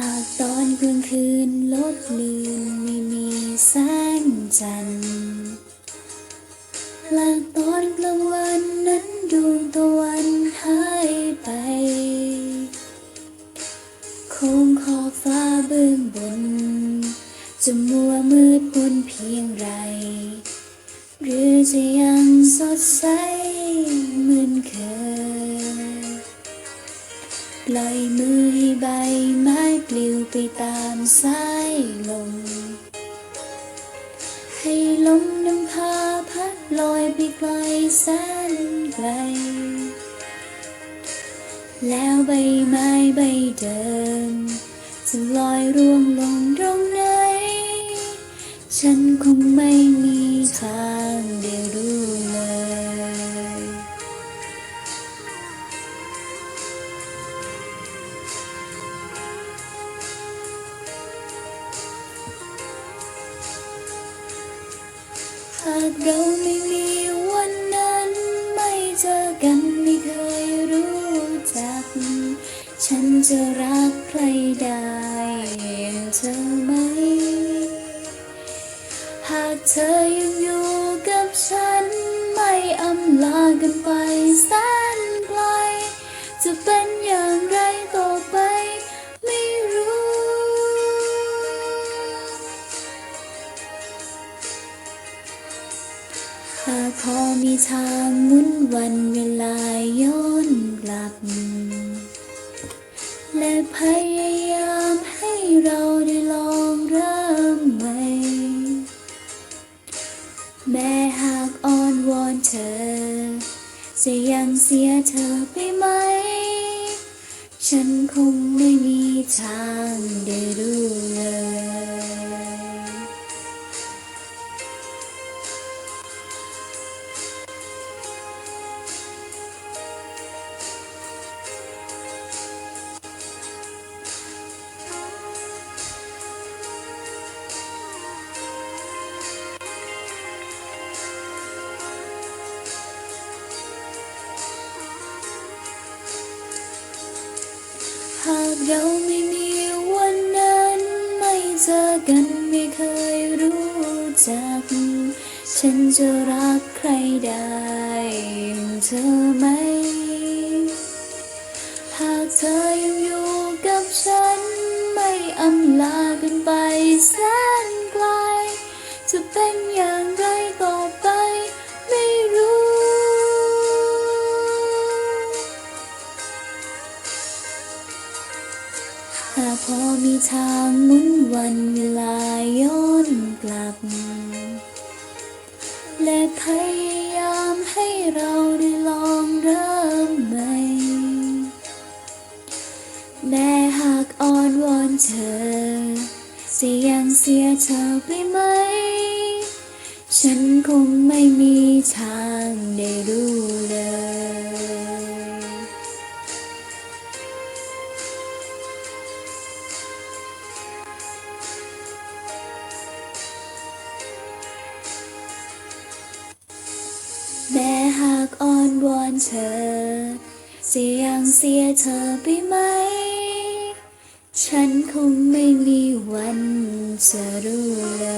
หากตอนกลางคืนลบลืนไม่มีแสงจันทร์หากตอนกลางวันนั้นดวงตะวันหายไป คงขอบฟ้าเบื้องบนจะมัวมืดมนเพียงไร หรือจะยังสดใสเหมือนเคย ปล่อยมือให้ใบไม้ปลิวไปตามสายลม ให้ลมนำพาพัดลอยไปไกลแสนไกล แล้วใบไม้ใบเดิมจะลอยร่วงลงตรงไหน ฉันคงไม่ากเราไม่มีวันนั้นไม่เจอกันไม่เคยรู้จัก ฉันจะรักใครได้อย่างเธอไหม หากเธอยังอยู่กับฉันไม่อำลากันไป พอมีทางหมุนวันเวลาย้อนกลับ และพยายามให้เราได้ลองเริ่มใหม่ แม้หากอ้อนวอนเธอ จะยังเสียเธอไปไหม ฉันคงไม่มีทางได้รู้เลย หากเราไม่มีวันนั้นไม่เจอกันไม่เคยรู้จัก ฉันจะรักใครได้เธอไหม หากเธอยัง พอมีทางหมุนวันเวลาย้อนกลับ และพยายามให้เราได้ลองเริ่มใหม่ แม้หากอ้อนวอนเธอจะยังเสียเธอไปไหม ฉันคงไม่มีทางได้รู้เลย วอนเธอจะยังเสียเธอไปไหม ฉันคงไม่มีวันจะรู้เลย